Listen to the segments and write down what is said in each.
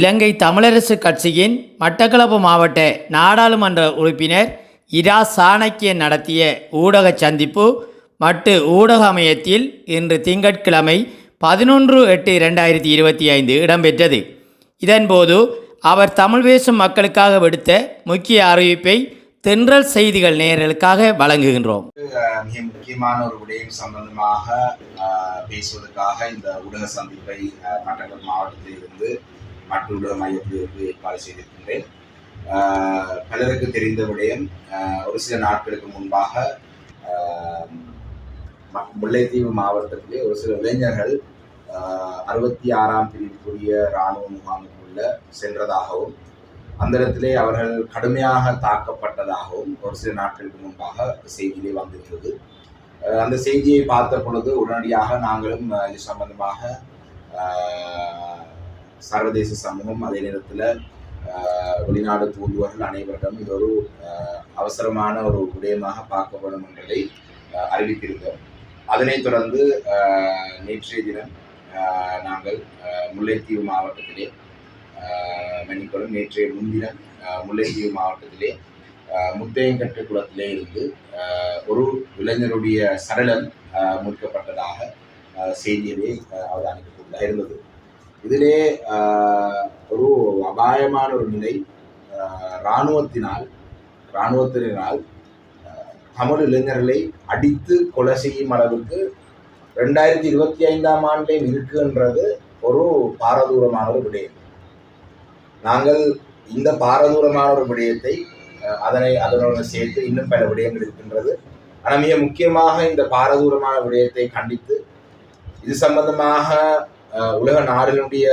இலங்கை தமிழரசு கட்சியின் மட்டக்களப்பு மாவட்ட நாடாளுமன்ற உறுப்பினர் இரா சாணக்கியன் நடத்திய ஊடக சந்திப்பு மட்டு ஊடக அமையத்தில் இன்று திங்கட்கிழமை பதினொன்று எட்டு இரண்டாயிரத்தி இருபத்தி ஐந்து இடம்பெற்றது. இதன்போது அவர் தமிழ் பேசும் மக்களுக்காக விடுத்த முக்கிய அறிவிப்பை தென்றல் செய்திகள் நேயர்களுக்காக வழங்குகின்றோம். மிக முக்கியமான ஒரு விடயம் சம்பந்தமாக பேசுவதற்காக இந்த ஊடக சந்திப்பை மட்டக்களப்பு மாவட்டத்தில் இருந்து மற்ற ஊடக மையத்திலிருந்து ஏற்பாடு செய்திருக்கின்றேன். பலருக்கு தெரிந்த விடயம் ஒரு சில நாட்களுக்கு முன்பாக ம- முல்லைத்தீவு மாவட்டத்திலே ஒரு சில இளைஞர்கள் அறுபத்தி ஆறாம் பிரிவுக்குரிய இராணுவ முகாமுக்குள்ள சென்றதாகவும் அந்த இடத்திலே அவர்கள் கடுமையாக தாக்கப்பட்டதாகவும் ஒரு சில நாட்களுக்கு முன்பாக செய்தியிலே வந்திருந்தது அந்த செய்தியை பார்த்த பொழுது உடனடியாக நாங்களும் இது சம்பந்தமாக சர்வதேச சமூகம் அதே நேரத்தில் வெளிநாடு தூதுவர்கள் அனைவரிடம் இது ஒரு அவசரமான ஒரு விடயமாக பார்க்கப்படும் என்பதை அறிவித்திருந்தோம் அதனைத் தொடர்ந்து நேற்றைய தினம் நாங்கள் முல்லைத்தீவு மாவட்டத்திலே மன்னிக்கொள்ளும் நேற்றைய முன்தினம் முல்லைத்தீவு மாவட்டத்திலே முத்தையங்கட்டு குளத்திலே இருந்து ஒரு இளைஞருடைய சடலம் ஆஹ் மீட்கப்பட்டதாக செய்தியிலே ஆஹ் இருந்தது இதிலே ஒரு அபாயமான ஒரு நிலை இராணுவத்தினால் இராணுவத்தினால் தமிழ் இளைஞர்களை அடித்து கொலை செய்யும் அளவுக்கு ரெண்டாயிரத்தி இருபத்தி ஐந்தாம் ஆண்டே இருக்குன்றது ஒரு பாரதூரமான ஒரு விடயம். நாங்கள் இந்த பாரதூரமான ஒரு விடயத்தை அதனை அதனோட சேர்த்து இன்னும் பல விடயங்கள் இருக்கின்றது. ஆனால் மிக முக்கியமாக இந்த பாரதூரமான விடயத்தை கண்டித்து இது சம்பந்தமாக உலக நாடுகளுடைய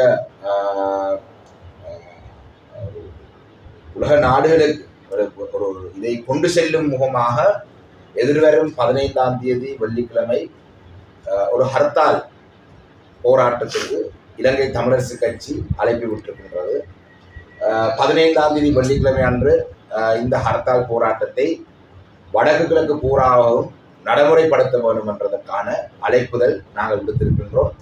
உலக நாடுகளுக்கு ஒரு ஒரு இதை கொண்டு செல்லும் முகமாக எதிர்வரும் பதினைந்தாம் தேதி வெள்ளிக்கிழமை ஒரு ஹர்த்தால் போராட்டத்திற்கு இலங்கை தமிழரசு கட்சி அழைப்பு விட்டிருக்கின்றது. பதினைந்தாம் தேதி வெள்ளிக்கிழமை அன்று இந்த ஹர்த்தால் போராட்டத்தை வடக்கு கிழக்கு பூராவும் நடைமுறைப்படுத்த வேண்டும் என்றதற்கான அழைப்புதல் நாங்கள் விடுத்திருக்கின்றோம்.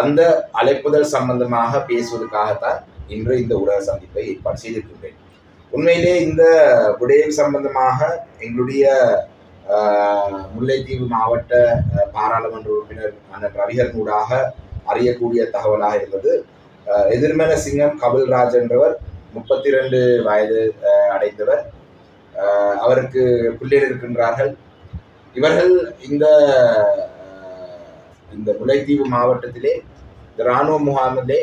அந்த அழைப்புதல் சம்பந்தமாக பேசுவதற்காகத்தான் இன்று இந்த ஊடக சந்திப்பை ஏற்பாடு செய்திருக்கின்றேன். உண்மையிலே இந்த விடயம் சம்பந்தமாக எங்களுடைய முல்லைத்தீவு மாவட்ட பாராளுமன்ற உறுப்பினர் அண்ணன் ரவிகரன் ஊடாக அறியக்கூடிய தகவலாக இருந்தது. எதிர்மன சிங்கம் கபில்ராஜ் என்றவர் முப்பத்தி ரெண்டு வயது அடைந்தவர். அவருக்கு பிள்ளைகள் இருக்கின்றார்கள். இவர்கள் இந்த இந்த முல்லைத்தீவு மாவட்டத்திலே இந்த இராணுவ முகாமிலே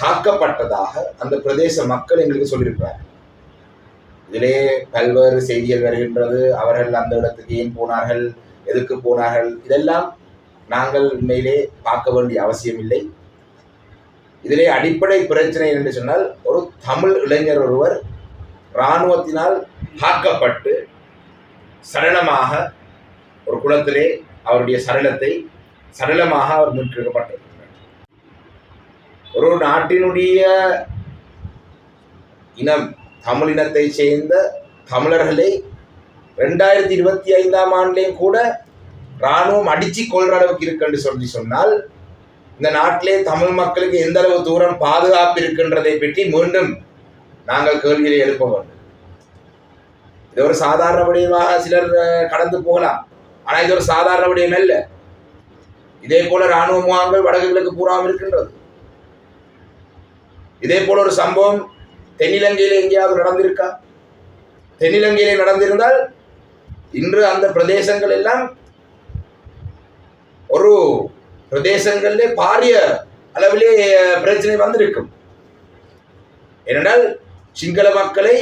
தாக்கப்பட்டதாக அந்த பிரதேச மக்கள் எங்களுக்கு சொல்லியிருக்கிறார் இதிலே பல்வேறு செய்திகள் வருகின்றது. அவர்கள் அந்த இடத்துக்கு ஏன் போனார்கள்? எதுக்கு போனார்கள்? இதெல்லாம் நாங்கள் உண்மையிலே பார்க்க வேண்டிய அவசியம் இல்லை இதிலே அடிப்படை பிரச்சனை என்று சொன்னால் ஒரு தமிழ் இளைஞர் ஒருவர் இராணுவத்தினால் தாக்கப்பட்டு சடலமாக ஒரு குளத்திலே அவருடைய சடலத்தை சடலமாக அவர் மீட்டெடுக்கப்பட்டிருக்கிறார் ஒரு நாட்டினுடைய இனம் தமிழ் இனத்தைச் சேர்ந்த தமிழர்களை ரெண்டாயிரத்தி இருபத்தி ஐந்தாம் ஆண்டுலேயும் கூட இராணுவம் அடிச்சு கொள்கிற அளவுக்கு இருக்குன்னு சொல்லி சொன்னால் இந்த நாட்டிலே தமிழ் மக்களுக்கு எந்த அளவு தூரம் பாதுகாப்பு இருக்கின்றதை பற்றி மீண்டும் நாங்கள் கேள்விகளை எழுப்ப வேண்டும். இது ஒரு சாதாரண விடயமாக சிலர் கடந்து போகலாம். ஆனால் இது ஒரு சாதாரண விடயம் அல்ல. இதே போல இராணுவ முகாம்கள் வடக்கு கிழக்கு பூராவும் இருக்கின்றது. இதே போல ஒரு சம்பவம் தென்னிலங்கையில எங்கேயாவது நடந்திருக்கா? தென்னிலங்கையிலே நடந்திருந்தால் இன்று அந்த பிரதேசங்கள் எல்லாம் ஒரு பிரதேசங்களிலே பாரிய அளவிலே பிரச்சனை வந்திருக்கும். ஏனென்றால் சிங்கள மக்களை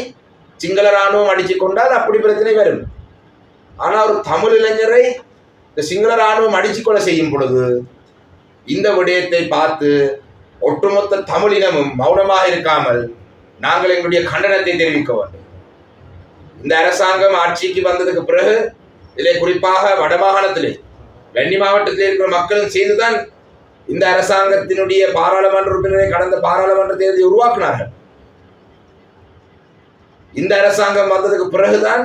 சிங்கள இராணுவம் அடிச்சு கொண்டால் அப்படி பிரச்சனை வரும். ஆனால் ஒரு தமிழ் இளைஞரை இந்த சிங்கள இராணுவம் அடிச்சுக்கொலை செய்யும் பொழுது இந்த விடயத்தை பார்த்து ஒட்டுமொத்த தமிழினமும் மௌனமாக இருக்காமல் நாங்கள் எங்களுடைய கண்டனத்தை தெரிவிக்க வேண்டும். இந்த அரசாங்கம் ஆட்சிக்கு வந்ததுக்கு பிறகு இதிலே குறிப்பாக வடமாகாணத்திலே வெண்ணி மாவட்டத்தில் இருக்கிற மக்களும் சேர்ந்துதான் இந்த அரசாங்கத்தினுடைய பாராளுமன்ற உறுப்பினரை கடந்த பாராளுமன்ற தேர்தலை உருவாக்கினார்கள். இந்த அரசாங்கம் வந்ததுக்கு பிறகுதான்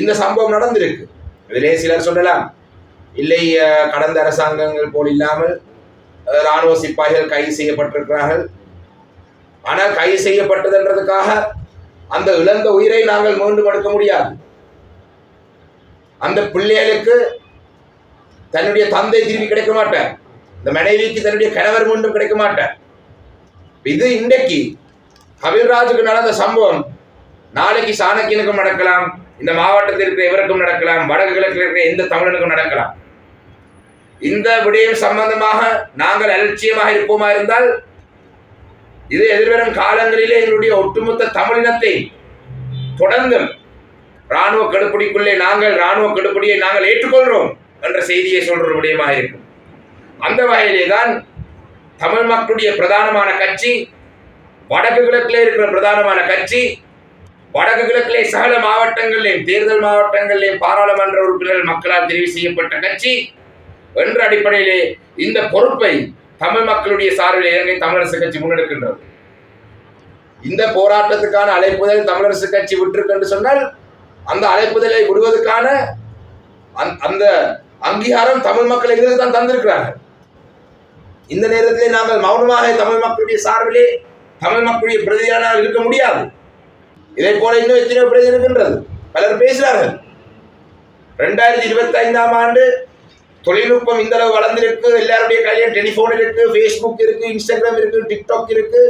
இந்த சம்பவம் நடந்திருக்கு. இதிலே சிலர் சொல்லலாம் இல்லை கடந்த அரசாங்கங்கள் போல் இல்லாமல் இராணுவ ராணுவ சிப்பாய்கள் கைது செய்யப்பட்டிருக்கிறார்கள். ஆனால் கைது செய்யப்பட்டதுன்றதுக்காக அந்த இழந்த உயிரை நாங்கள் மீண்டும் எடுக்க முடியாது. அந்த பிள்ளைகளுக்கு தன்னுடைய தந்தை திரும்பி கிடைக்க மாட்டார். இந்த மனைவிக்கு தன்னுடைய கணவர் மீண்டும் கிடைக்க மாட்டார். இது இன்றைக்கு கபில்ராஜுக்கு நடந்த சம்பவம். நாளைக்கு சாணக்கியனுக்கும் நடக்கலாம். இந்த மாவட்டத்தில் இருக்கிற இவருக்கும் நடக்கலாம் வடக்கு கிழக்கில் இருக்கிற எந்த தமிழனுக்கும் நடக்கலாம். இந்த விடயம் சம்பந்தமாக நாங்கள் அலட்சியமாக இருப்போமா இருந்தால் இது எதிர்வரும் காலங்களிலே எங்களுடைய ஒட்டுமொத்த தமிழினத்தை தொடர்ந்து இராணுவ கடுப்பிடிக்குள்ளே நாங்கள் இராணுவ கடுப்பிடியை நாங்கள் ஏற்றுக்கொள்கிறோம் என்ற செய்தியை சொல்ற விடயமாக இருக்கும். அந்த வகையிலே தான் தமிழ் மக்களுடைய பிரதானமான கட்சி வடக்கு கிழக்கிலே இருக்கிற பிரதானமான கட்சி வடக்கு கிழக்கிலே சகல மாவட்டங்களிலேயும் தேர்தல் மாவட்டங்களிலேயும் பாராளுமன்ற உறுப்பினர்கள் மக்களால் தெரிவு செய்யப்பட்ட கட்சி என்ற அடிப்படையிலே இந்த பொறுப்பை தமிழ் மக்களுடைய சார்பில் இலங்கை தமிழரசு கட்சி முன்னெடுக்கின்றது. இந்த போராட்டத்துக்கான அழைப்புதல் தமிழரசு கட்சி விட்டிருக்கு என்று சொன்னால் அந்த அழைப்புதலை விடுவதற்கான அந்த- அந்த அங்கீகாரம் தமிழ் மக்கள் எங்களுக்கு தான் தந்திருக்கிறார்கள். இந்த நேரத்திலே நாங்கள் மௌனமாக தமிழ் மக்களுடைய சார்பிலே தமிழ் மக்களுடைய பிரதியான இருக்க முடியாது. இதை போல இன்னும் எத்தனையோ பிரச்சனை இருக்கின்றது. பலர் பேசுகிறார்கள். ரெண்டாயிரத்தி இருபத்தி ஐந்தாம் ஆண்டு தொழில்நுட்பம் இந்த அளவு வளர்ந்துருக்கு. எல்லாருடைய கையிலும் டெலிஃபோன் இருக்கு ஃபேஸ்புக் இருக்கு இன்ஸ்டாகிராம் இருக்கு டிக்டாக் இருக்கு.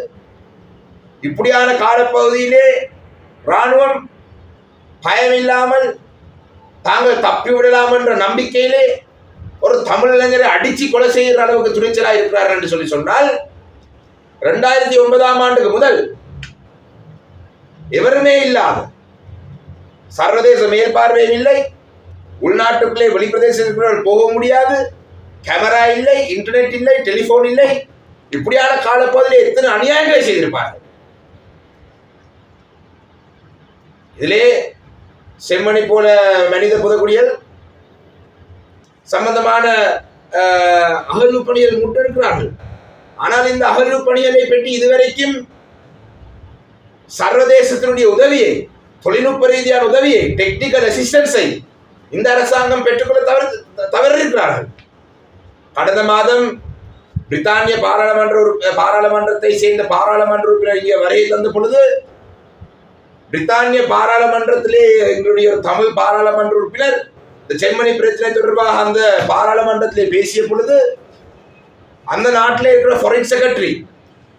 இப்படியான காலப்பகுதியிலே ராணுவம் பயமில்லாமல் தாங்கள் தப்பி விடலாம் என்ற நம்பிக்கையிலே ஒரு தமிழ் இளைஞரை அடிச்சு கொலை செய்கிற அளவுக்கு துணிச்சலாக இருக்கிறார் என்று சொல்லி சொன்னால் ரெண்டாயிரத்தி ஒன்பதாம் ஆண்டுக்கு முதல் எவருமே இல்லாத சர்வதேச மேற்பார்வையும் இல்லை. உள்நாட்டுக்குள்ளே வெளிப்பிரதேசத்துக்குள்ள போக முடியாது. கேமரா இல்லை இன்டர்நெட் இல்லை டெலிபோன் இல்லை. இப்படியான காலப்பகுதியில் எத்தனை அநியாயங்களை செய்திருப்பார்கள்? இதிலே செம்மணி போல மனித புதக்குடியல் சம்பந்தமான அகழ்வு பணிகள் முன்னெடுக்கிறார்கள் ஆனால் இந்த அகழ்வு பணியலை பற்றி இதுவரைக்கும் சர்வதேசத்தினுடைய உதவியை தொழில்நுட்ப ரீதியான உதவியை டெக்னிக்கல் அசிஸ்டன்ஸை இந்த அரசாங்கம் பெற்றுக்கொள்ள தவறு தவறிருக்கிறார்கள் கடந்த மாதம் பிரித்தானிய பாராளுமன்ற பாராளுமன்றத்தை சேர்ந்த பாராளுமன்ற உறுப்பினர் இங்கே வரையை தந்த பொழுது பிரித்தானிய பாராளுமன்றத்திலே எங்களுடைய ஒரு தமிழ் பாராளுமன்ற உறுப்பினர் இந்த செம்மணி பிரச்சனை தொடர்பாக அந்த பாராளுமன்றத்திலே பேசிய பொழுது அந்த நாட்டில் இருக்கிற ஃபாரின் செக்ரட்டரி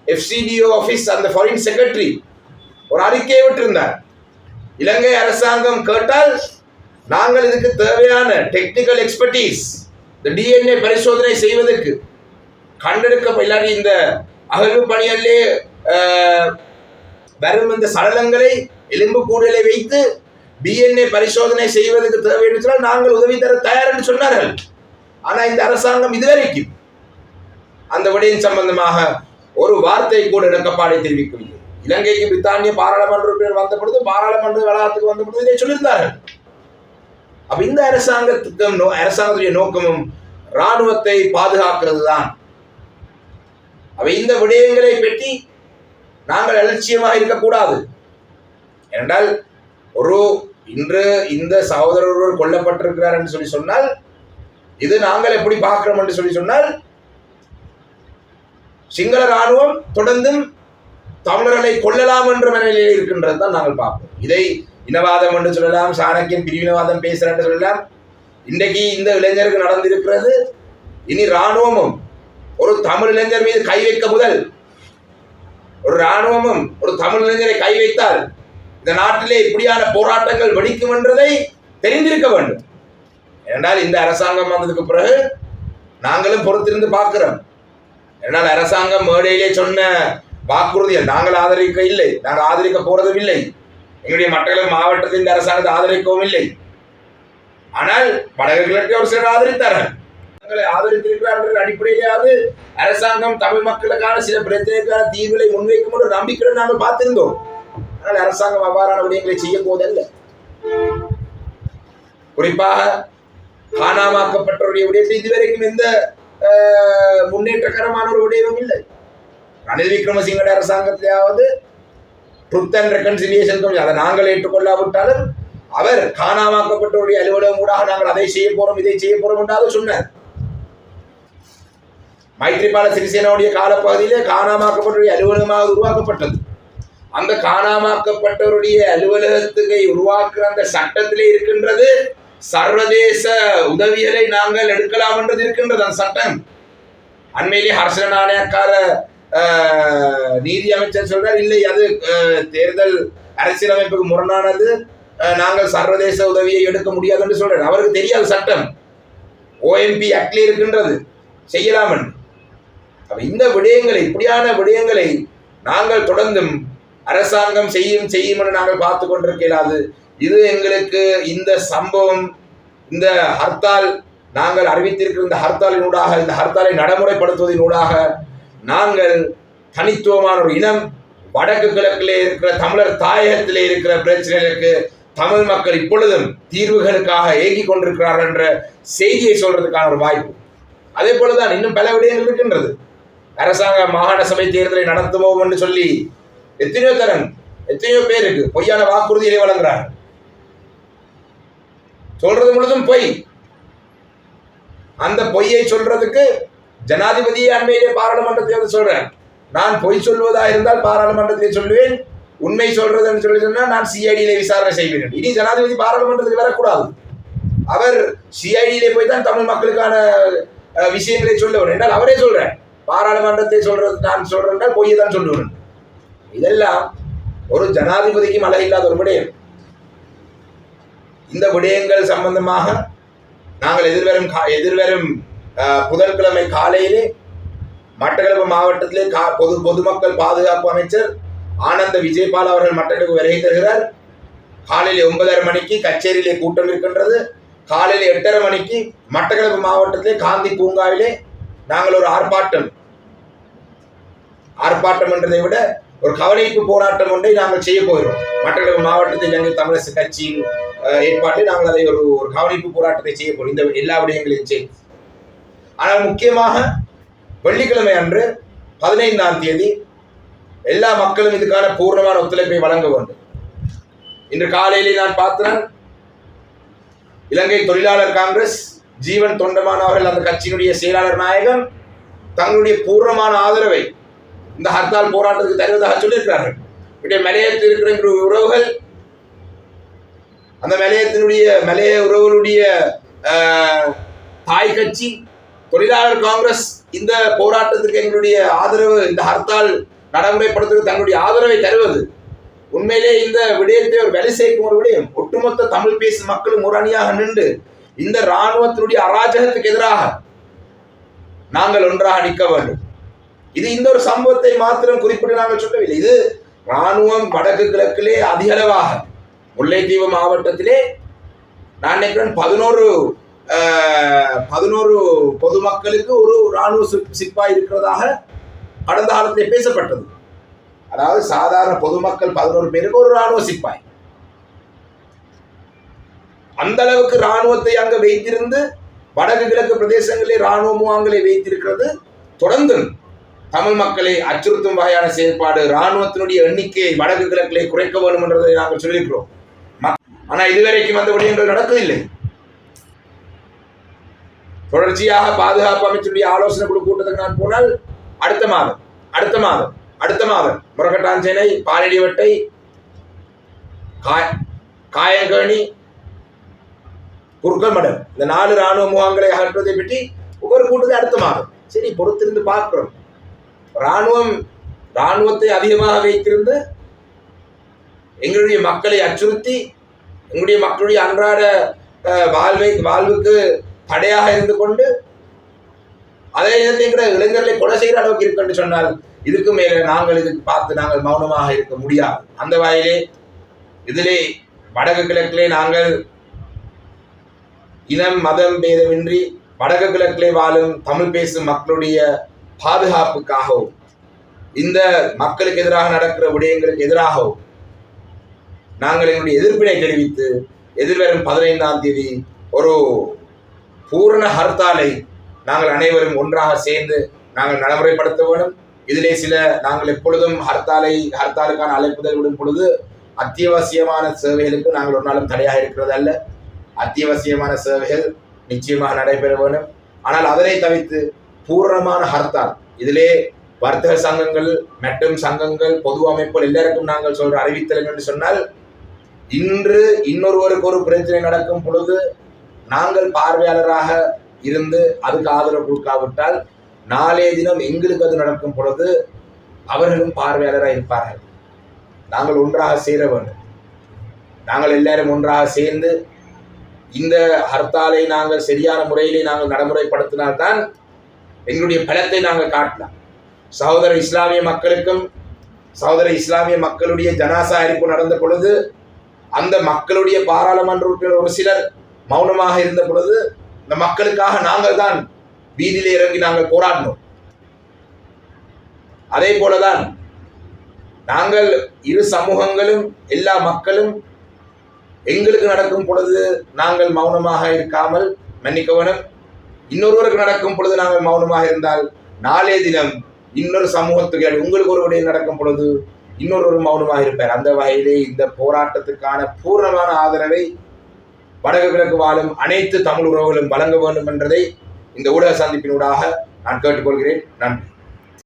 எஃப்சிடிஓ ஆஃபீஸ் அந்த ஃபாரின் செக்ரட்டரி ஒரு அறிக்கையை விட்டிருந்தார். இலங்கை அரசாங்கம் கேட்டால் நாங்கள் இதுக்கு தேவையான டெக்னிக்கல் எக்ஸ்பர்டீஸ் இந்த டிஎன்ஏ பரிசோதனை செய்வதற்கு கண்டெடுக்க இல்லாட்டி இந்த அகழ்வு பணிகளிலே வரும் இந்த சடலங்களை எலும்பு கூடலை வைத்து டிஎன்ஏ பரிசோதனை செய்வதற்கு தேவை என்று சொன்னால் நாங்கள் உதவி தர தயார் என்று சொன்னார்கள். ஆனால் இந்த அரசாங்கம் இதுவரைக்கும் அந்த விடயம் சம்பந்தமாக ஒரு வார்த்தை கூட இணக்கப்பாடை தெரிவிக்கவில்லை. இலங்கைக்கு பிரித்தானிய பாராளுமன்ற உறுப்பினர் வந்த பொழுது பாராளுமன்ற வளாகத்துக்கு வந்த பொழுது இதை சொல்லியிருந்தார்கள். அப்ப இந்த அரசாங்கத்துக்கும் நோ- அரசாங்கத்துடைய நோக்கமும் ராணுவத்தை பாதுகாக்கிறது தான் அப்ப இந்த விடயங்களை பற்றி நாங்கள் அலட்சியமாக இருக்கக்கூடாது. ஏனென்றால் ஒரு இன்று இந்த சகோதரர் ஒருவர் கொல்லப்பட்டிருக்கிறார் என்று சொல்லி சொன்னால் இது நாங்கள் எப்படி பார்க்கிறோம் என்று சொல்லி சொன்னால் சிங்கள ராணுவம் தொடர்ந்தும் தமிழர்களை கொல்லலாம் என்ற மனநிலையில் இருக்கின்றது தான் நாங்கள் பார்ப்போம். இதை இனவாதம் என்று சொல்லலாம் சாணக்கியன் பிரிவினவாதம் பேசுகிறேன் என்று சொல்லலாம். இன்றைக்கு இந்த இளைஞருக்கு நடந்திருக்கிறது இனி இராணுவமும் ஒரு தமிழ் இளைஞர் மீது கை வைக்க முதல். ஒரு இராணுவமும் ஒரு தமிழ் இளைஞரை கை வைத்தால் இந்த நாட்டிலே இப்படியான போராட்டங்கள் வெடிக்கும் என்றதை தெரிந்திருக்க வேண்டும். ஏனென்றால் இந்த அரசாங்கம் வந்ததுக்கு பிறகு நாங்களும் பொறுத்திருந்து பார்க்கிறோம். ஏனால் அரசாங்கம் மேடையிலே சொன்ன வாக்குறுதியை நாங்கள் ஆதரிக்க இல்லை நாங்கள் ஆதரிக்க போறதும் இல்லை எங்களுடைய மட்டக்களப்பு மாவட்டத்தின் அரசாங்கத்தை ஆதரிக்கவும் இல்லை. ஆனால் வடகிழக்கு கிழக்கு ஒரு சிலர் ஆதரித்தார்கள். தங்களை ஆதரித்திருக்கிறார்கள் அடிப்படையிலாவது அடிப்படையிலேயாவது அரசாங்கம் தமிழ் மக்களுக்கான சில பிரச்சனைக்கான தீர்வுகளை முன்வைக்கும் ஒரு நம்பிக்கையை நாங்கள் பார்த்திருந்தோம். ஆனால் அரசாங்கம் அவ்வாறான விடயங்களை செய்ய போவதல்ல. குறிப்பாக காணாமாக்கப்பட்டவருடைய விடயத்தில் இதுவரைக்கும் எந்த அஹ், முன்னேற்றகரமான ஒரு விடயமும் இல்லை. ரணில் விக்ரமசிங்கட அரசாங்கத்திலேயாவது ட்ருத் அண்ட் ரெக்கன்சிலியேஷன் கமிஷன் அதை நாங்கள் ஏற்றுக்கொள்ளாவிட்டாலும் அவர் காணாமாக்கப்பட்டவருடைய அலுவலகம் ஊடாக நாங்கள் அதை செய்ய போறோம் இதை செய்ய போறோம் என்றாலும் சொன்னார். மைத்ரிபால சிறிசேனாவுடைய காலப்பகுதியிலே காணாமாக்கப்பட்டவருடைய அலுவலகமாக உருவாக்கப்பட்டது. அந்த காணாமாக்கப்பட்டவருடைய அலுவலகத்துக்கு உருவாக்குற அந்த சட்டத்திலே இருக்கின்றது சர்வதேச உதவிகளை நாங்கள் எடுக்கலாம் என்றது இருக்கின்றது அந்த சட்டம். அண்மையிலே ஹர்ஷன நாணயக்கார நீதி அமைச்சர் சொல்றார் இல்லை அது தேர்தல் அரசியலமைப்புக்கு முரணானது. நாங்கள் சர்வதேச உதவியை எடுக்க முடியாது என்று சொல்றார். அவருக்கு தெரியாது சட்டம். ஓஎம்பி ஆக்ட்ல இருக்கின்றது. செய்யலாம் என்று இந்த விடயங்களை இப்படியான விடயங்களை நாங்கள் தொடர்ந்தும் அரசாங்கம் செய்யும் செய்யும் என்று நாங்கள் பார்த்து கொண்டிருக்க இயலாது இது எங்களுக்கு இந்த சம்பவம் இந்த ஹர்த்தால் நாங்கள் அறிவித்திருக்கிற இந்த ஹர்த்தாலினூடாக இந்த ஹர்த்தாலை நடைமுறைப்படுத்துவதனூடாக நாங்கள் தனித்துவமான ஒரு இனம். வடக்கு கிழக்கிலே இருக்கிற தமிழர் தாயகத்திலே இருக்கிற பிரச்சனைகளுக்கு தமிழ் மக்கள் இப்பொழுதும் தீர்வுகளுக்காக ஏங்கிக் கொண்டிருக்கிறார்கள் என்ற செய்தியை சொல்றதுக்கான ஒரு வாய்ப்பு. அதே போலதான் இன்னும் பல விடயங்கள் இருக்கின்றது. அரசாங்க மாகாண சபை தேர்தலை நடத்துவோம் என்று சொல்லி எத்தனையோ தரன் எத்தனையோ பேருக்கு பொய்யான வாக்குறுதிகளை வழங்குறார் சொல்றது முழுதும் பொய். அந்த பொய்யை சொல்றதுக்கு ஜனாதிபதியே அண்மையிலே பாராளுமன்றத்தில் வந்து சொல்றேன். நான் பொய் சொல்வதா இருந்தால் பாராளுமன்றத்திலே சொல்லுவேன். உண்மை சொல்றதுன்னு சொல்லி சொன்னா நான் சிஐடியிலே விசாரணை செய்வேன். இனி ஜனாதிபதி பாராளுமன்றத்துக்கு வரக்கூடாது. அவர் சிஐடியிலே போய் தான் தமிழ் மக்களுக்கான விஷயங்களை சொல்ல வேண்டும் என்றால் அவரே சொல்றேன் பாராளுமன்றத்தை சொல்றது நான் சொல்றேன் பொய்யை தான் சொல்லுவேன். இதெல்லாம் ஒரு ஜனாதிபதிக்கு மழை இல்லாத ஒரு விடயம். இந்த விடயங்கள் சம்பந்தமாக நாங்கள் எதிர்வரும் கா- எதிர்வரும் புதன்கிழமை காலையிலே மட்டக்களப்பு மாவட்டத்திலே கா பொது பொதுமக்கள் பாதுகாப்பு அமைச்சர் ஆனந்த விஜயபால் அவர்கள் மட்டக்களப்பு வருகை தருகிறார். காலையில் ஒன்பதரை மணிக்கு கச்சேரியிலே கூட்டம் இருக்கின்றது. காலையில் எட்டரை மணிக்கு மட்டக்களப்பு மாவட்டத்திலே காந்தி பூங்காவிலே நாங்கள் ஒரு ஆர்ப்பாட்டம் ஆர்ப்பாட்டம் என்றதை விட ஒரு கவனிப்பு போராட்டம் ஒன்றை நாங்கள் செய்ய போகிறோம். மட்டக்களப்பு மாவட்டத்தில் எங்கள் தமிழரசு கட்சியின் ஏற்பாட்டில் நாங்கள் அதை ஒரு ஒரு கவனிப்பு போராட்டத்தை செய்ய போகிறோம். இந்த எல்லா விடயங்களையும் செய்து ஆனால் முக்கியமாக வெள்ளிக்கிழமை அன்று பதினைந்தாம் தேதி எல்லா மக்களும் இதுக்கான பூர்ணமான ஒத்துழைப்பை வழங்க வேண்டும். இன்று காலையிலே நான் பார்த்தேன் இலங்கை தொழிலாளர் காங்கிரஸ் ஜீவன் தொண்டமான் அவர்கள் அந்த கட்சியினுடைய செயலாளர் நாயகன் தங்களுடைய பூர்ணமான ஆதரவை இந்த ஹர்த்தால் போராட்டத்துக்கு தருவதாக சொல்லியிருக்கிறார்கள். இப்படி மலையத்தில் இருக்கிற உறவுகள் அந்த மலையத்தினுடைய மலைய உறவுகளுடைய தாய் கட்சி தொழிலாளர் காங்கிரஸ் இந்த போராட்டத்துக்கு எங்களுடைய ஆதரவு இந்த ஹர்த்தால் நடைமுறைப்படுத்துவதற்கு தங்களுடைய ஆதரவை தருவது. உண்மையிலே இந்த விடயத்தை ஒரு வேலை சேர்க்கும் ஒரு விடயம். ஒட்டுமொத்த தமிழ் பேசும் மக்களும் ஒரு அணியாக நின்று இந்த இராணுவத்தினுடைய அராஜகத்துக்கு எதிராக நாங்கள் ஒன்றாக நிற்க வேண்டும். இது இந்த ஒரு சம்பவத்தை மாத்திரம் குறிப்பிட்டு நாங்கள் சொல்லவில்லை. இது இராணுவம் வடக்கு கிழக்கிலே அதிக அளவாக முல்லைத்தீவு மாவட்டத்திலே நான் நினைக்கிறேன் பதினோரு பதினோரு பொதுமக்களுக்கு ஒரு இராணுவ சிப்பாய் இருக்கிறதாக கடந்த காலத்திலே பேசப்பட்டது. அதாவது சாதாரண பொதுமக்கள் பதினோரு பேருக்கு ஒரு இராணுவ சிப்பாய். அந்த அளவுக்கு இராணுவத்தை அங்க வைத்திருந்து வடக்கு கிழக்கு பிரதேசங்களிலே இராணுவ முகாம்களை வைத்திருக்கிறது. தொடர்ந்து தமிழ் மக்களை அச்சுறுத்தும் வகையான செயல்பாடு இராணுவத்தினுடைய எண்ணிக்கையை வடக்கு கிழக்கிலே குறைக்க வேண்டும் என்றதை நாங்கள் சொல்லியிருக்கிறோம். ஆனால் இதுவரைக்கும் அந்த விடயங்கள் நடக்கவில்லை. தொடர்ச்சியாக பாதுகாப்பு அமைச்சருடைய ஆலோசனை குழு கூட்டத்துக்கு நான் போனால் அடுத்த மாதம் அடுத்த மாதம் அடுத்த மாதம். முரகட்டாஞ்சேனை பாலடிவட்டை காய் காயங்கேணி குறுக்கமடம் இந்த நாலு ராணுவ முகாம்களை அகற்றுவதை பற்றி ஒவ்வொரு கூட்டத்தை அடுத்த மாதம். சரி பொறுத்திருந்து பார்க்கிறோம். ராணுவம் ராணுவத்தை அதிகமாக வைத்திருந்து எங்களுடைய மக்களை அச்சுறுத்தி எங்களுடைய மக்களுடைய அன்றாட வாழ்வை வாழ்வுக்கு தடையாக இருந்து கொண்டு அதே நேரத்தில் இளைஞர்களை கொலை செய்கிற அளவுக்கு இருக்கு என்று சொன்னால் இதுக்கு மேலே நாங்கள் இதுக்கு பார்த்து நாங்கள் மௌனமாக இருக்க முடியாது. அந்த வகையிலே இதிலே வடக்கு கிழக்கிலே நாங்கள் இனம் மதம் பேதமின்றி வடக்கு கிழக்கிலே வாழும் தமிழ் பேசும் மக்களுடைய பாதுகாப்புக்காகவும் இந்த மக்களுக்கு எதிராக நடக்கிற விடயங்களுக்கு எதிராகவும் நாங்கள் எங்களுடைய எதிர்ப்பினை தெரிவித்து எதிர்வரும் பதினைந்தாம் தேதி ஒரு பூரண ஹர்த்தாலை நாங்கள் அனைவரும் ஒன்றாக சேர்ந்து நாங்கள் நடைமுறைப்படுத்த வேண்டும். இதிலே சில நாங்கள் எப்பொழுதும் ஹர்த்தாலை ஹர்த்தாலுக்கான அழைப்புதல் விடும் பொழுது அத்தியாவசியமான சேவைகளுக்கு நாங்கள் ஒரு நாளும் தடையாக இருக்கிறது அல்ல. அத்தியாவசியமான சேவைகள் நிச்சயமாக நடைபெற வேண்டும். ஆனால் அதனை தவிர்த்து பூரணமான ஹர்த்தால் இதிலே வர்த்தக சங்கங்கள் மற்றும் சங்கங்கள் பொது அமைப்புகள் எல்லாருக்கும் நாங்கள் சொல்ற அறிவித்தல் என்று சொன்னால் இன்று இன்னொருவருக்கு ஒரு பிரச்சனை நடக்கும் பொழுது நாங்கள் பார்வையாளராக இருந்து அதுக்கு ஆதரவு கொடுக்காவிட்டால் நாளைய தினம் எங்களுக்கு அது நடக்கும் பொழுது அவர்களும் பார்வையாளராக இருப்பார்கள். நாங்கள் ஒன்றாக சேர வேண்டும். நாங்கள் எல்லாரும் ஒன்றாக சேர்ந்து இந்த ஹர்த்தாலை நாங்கள் சரியான முறையிலே நாங்கள் நடைமுறைப்படுத்தினால்தான் எங்களுடைய பலத்தை நாங்கள் காட்டலாம். சகோதர இஸ்லாமிய மக்களுக்கும் சகோதர இஸ்லாமிய மக்களுடைய ஜனாசா அறிப்பு நடந்த பொழுது அந்த மக்களுடைய பாராளுமன்ற உறுப்பினர் ஒரு சிலர் மௌனமாக இருந்த பொழுது இந்த மக்களுக்காக நாங்கள் தான் வீதியில இறங்கி நாங்கள் போராடினோம். அதே போலதான் நாங்கள் இரு சமூகங்களும் எல்லா மக்களும் எங்களுக்கு நடக்கும் பொழுது நாங்கள் மௌனமாக இருக்காமல் மன்னிக்கவனும் இன்னொருவருக்கு நடக்கும் பொழுது நாங்கள் மௌனமாக இருந்தால் நாளே தினம் இன்னொரு சமூகத்துக்கு உங்களுக்கு ஒரு விடையில் நடக்கும் பொழுது இன்னொரு மௌனமாக இருப்பார். அந்த வகையிலே இந்த போராட்டத்துக்கான பூர்ணமான ஆதரவை வடக்கு கிழக்கு வாழும் அனைத்து தமிழ் உறவுகளும் வழங்க வேண்டும் என்றதை இந்த ஊடக சந்திப்பினூடாக நான் கேட்டுக்கொள்கிறேன். நன்றி.